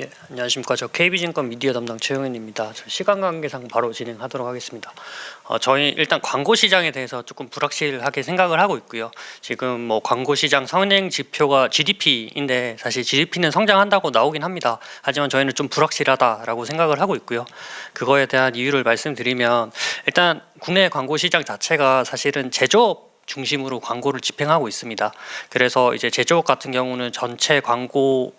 예, 안녕하십니까. 저 KB증권 미디어 담당 최영현입니다. 저 시간 관계상 바로 진행하도록 하겠습니다. 어, 저희 일단 광고 시장에 대해서 조금 불확실하게 생각을 하고 있고요. 지금 뭐 광고 시장 선행 지표가 GDP인데 사실 GDP는 성장한다고 나오긴 합니다. 하지만 저희는 좀 불확실하다라고 생각을 하고 있고요. 그거에 대한 이유를 말씀드리면 일단 국내 광고 시장 자체가 사실은 제조업 중심으로 광고를 집행하고 있습니다. 그래서 이제 제조업 같은 경우는 전체 광고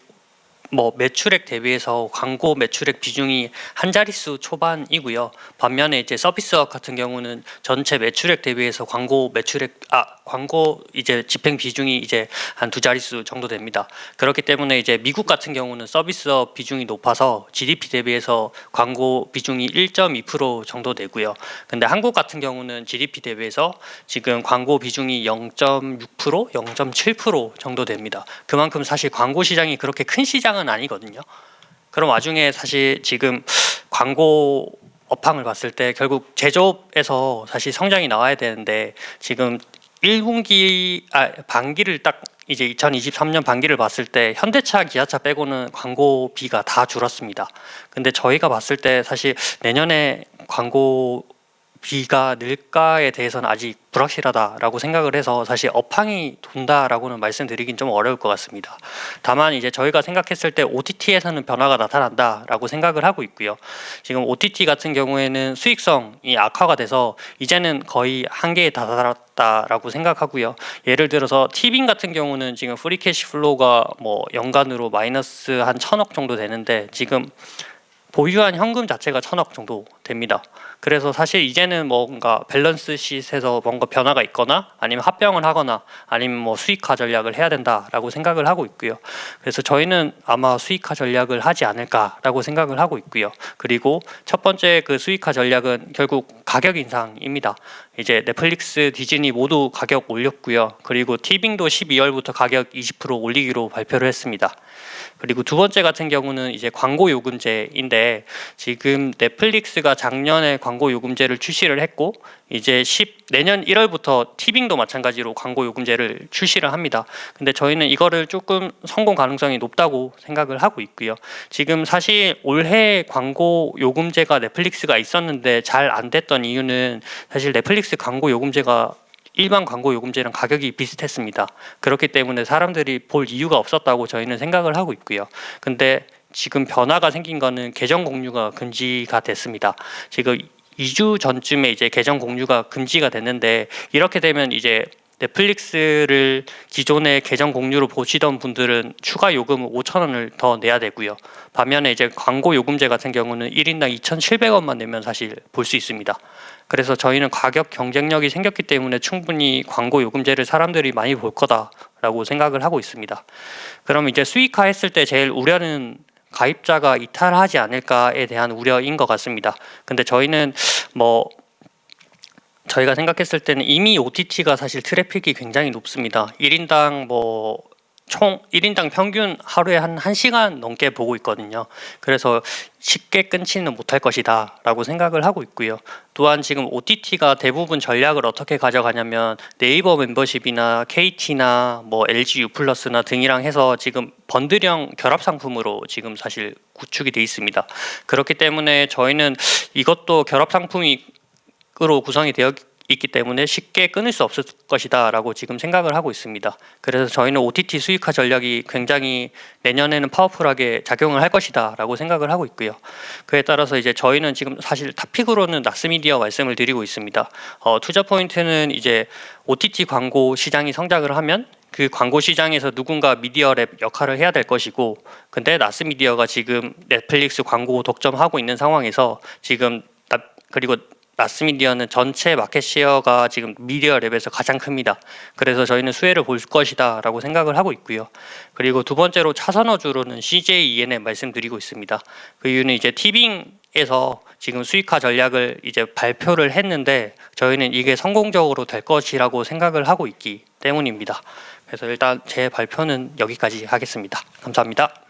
뭐 매출액 대비해서 광고 매출액 비중이 한 자릿수 초반이고요. 반면에 이제 서비스업 같은 경우는 전체 매출액 대비해서 광고 매출액 아 광고 이제 집행 비중이 이제 한 두 자릿수 정도 됩니다. 그렇기 때문에 이제 미국 같은 경우는 서비스업 비중이 높아서 GDP 대비해서 광고 비중이 1.2% 정도 되고요. 근데 한국 같은 경우는 GDP 대비해서 지금 광고 비중이 0.6% 0.7% 정도 됩니다. 그만큼 사실 광고 시장이 그렇게 큰 시장 은 아니거든요. 그런 와중에 사실 지금 광고 업황을 봤을 때 결국 제조업에서 사실 성장이 나와야 되는데 지금 1분기 아 반기를 딱 이제 2023년 반기를 봤을 때 현대차, 기아차 빼고는 광고비가 다 줄었습니다. 근데 저희가 봤을 때 사실 내년에 광고 비가 늘까에 대해서는 아직 불확실하다라고 생각을 해서 사실 업황이 돈다라고는 말씀드리긴 좀 어려울 것 같습니다. 다만 이제 저희가 생각했을 때 OTT에서는 변화가 나타난다라고 생각을 하고 있고요. 지금 OTT 같은 경우에는 수익성이 악화가 돼서 이제는 거의 한계에 다다랐다라고 생각하고요. 예를 들어서 티빙 같은 경우는 지금 프리캐시 플로우가 뭐 연간으로 마이너스 한 천억 정도 되는데 지금 보유한 현금 자체가 천억 정도 됩니다. 그래서 사실 이제는 뭔가 밸런스 시트에서 뭔가 변화가 있거나 아니면 합병을 하거나 아니면 뭐 수익화 전략을 해야 된다라고 생각을 하고 있고요. 그래서 저희는 아마 수익화 전략을 하지 않을까라고 생각을 하고 있고요. 그리고 첫 번째 그 수익화 전략은 결국 가격 인상입니다. 이제 넷플릭스, 디즈니 모두 가격 올렸고요. 그리고 티빙도 12월부터 가격 20% 올리기로 발표를 했습니다. 그리고 두 번째 같은 경우는 이제 광고 요금제인데 지금 넷플릭스가 작년에 광고 요금제를 출시를 했고 이제 10 내년 1월부터 티빙도 마찬가지로 광고 요금제를 출시를 합니다. 근데 저희는 이거를 조금 성공 가능성이 높다고 생각을 하고 있고요. 지금 사실 올해 광고 요금제가 넷플릭스가 있었는데 잘 안 됐던 이유는 사실 넷플릭스 광고 요금제가 일반 광고 요금제랑 가격이 비슷했습니다. 그렇기 때문에 사람들이 볼 이유가 없었다고 저희는 생각을 하고 있고요. 근데 지금 변화가 생긴 거는 계정 공유가 금지가 됐습니다. 지금 2주 전쯤에 이제 계정 공유가 금지가 됐는데 이렇게 되면 이제 넷플릭스를 기존의 계정 공유로 보시던 분들은 추가 요금 5천 원을 더 내야 되고요. 반면에 이제 광고 요금제 같은 경우는 1인당 2,700원만 내면 사실 볼 수 있습니다. 그래서 저희는 가격 경쟁력이 생겼기 때문에 충분히 광고 요금제를 사람들이 많이 볼 거다라고 생각을 하고 있습니다. 그럼 이제 수익화 했을 때 제일 우려는 가입자가 이탈하지 않을까에 대한 우려인 것 같습니다. 근데 저희는 뭐 저희가 생각했을 때는 이미 OTT가 사실 트래픽이 굉장히 높습니다. 1인당 뭐 총 1인당 평균 하루에 한 1시간 넘게 보고 있거든요. 그래서 쉽게 끊지는 못할 것이다 라고 생각을 하고 있고요. 또한 지금 OTT가 대부분 전략을 어떻게 가져가냐면 네이버 멤버십이나 KT나 뭐 LG U 플러스나 등이랑 해서 지금 번들형 결합 상품으로 지금 사실 구축이 돼 있습니다. 그렇기 때문에 저희는 이것도 결합 상품 으로 구성이 되어 있기 때문에 쉽게 끊을 수 없을 것이다라고 지금 생각을 하고 있습니다. 그래서 저희는 OTT 수익화 전략이 굉장히 내년에는 파워풀하게 작용을 할 것이다라고 생각을 하고 있고요. 그에 따라서 이제 저희는 지금 사실 탑픽으로는 나스미디어 말씀을 드리고 있습니다. 어, 투자 포인트는 이제 OTT 광고 시장이 성장을 하면 그 광고 시장에서 누군가 미디어 랩 역할을 해야 될 것이고 근데 나스 미디어가 지금 넷플릭스 광고 독점하고 있는 상황에서 지금 나- 그리고 마스미디어는 전체 마켓 시어가 지금 미디어 랩에서 가장 큽니다. 그래서 저희는 수혜를 볼 것이다라고 생각을 하고 있고요. 그리고 두 번째로 차선어주로는 CJEN에 말씀드리고 있습니다. 그 이유는 이제 티빙에서 지금 수익화 전략을 이제 발표를 했는데 저희는 이게 성공적으로 될 것이라고 생각을 하고 있기 때문입니다. 그래서 일단 제 발표는 여기까지 하겠습니다. 감사합니다.